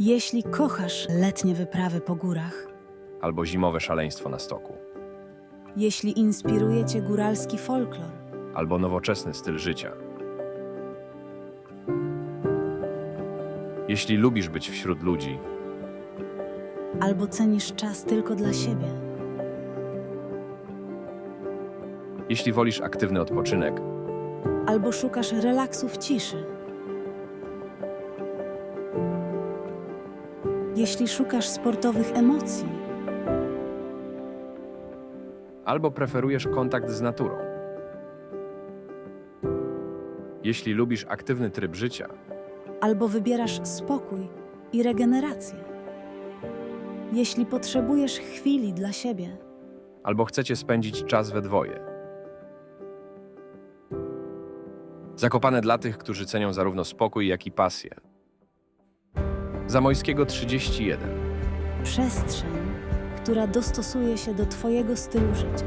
Jeśli kochasz letnie wyprawy po górach, albo zimowe szaleństwo na stoku, jeśli inspiruje cię góralski folklor, albo nowoczesny styl życia. Jeśli lubisz być wśród ludzi, albo cenisz czas tylko dla siebie, jeśli wolisz aktywny odpoczynek, albo szukasz relaksu w ciszy, jeśli szukasz sportowych emocji, albo preferujesz kontakt z naturą. Jeśli lubisz aktywny tryb życia, albo wybierasz spokój i regenerację. Jeśli potrzebujesz chwili dla siebie, albo chcecie spędzić czas we dwoje. Zakopane dla tych, którzy cenią zarówno spokój, jak i pasję. Zamojskiego 31. przestrzeń, która dostosuje się do Twojego stylu życia.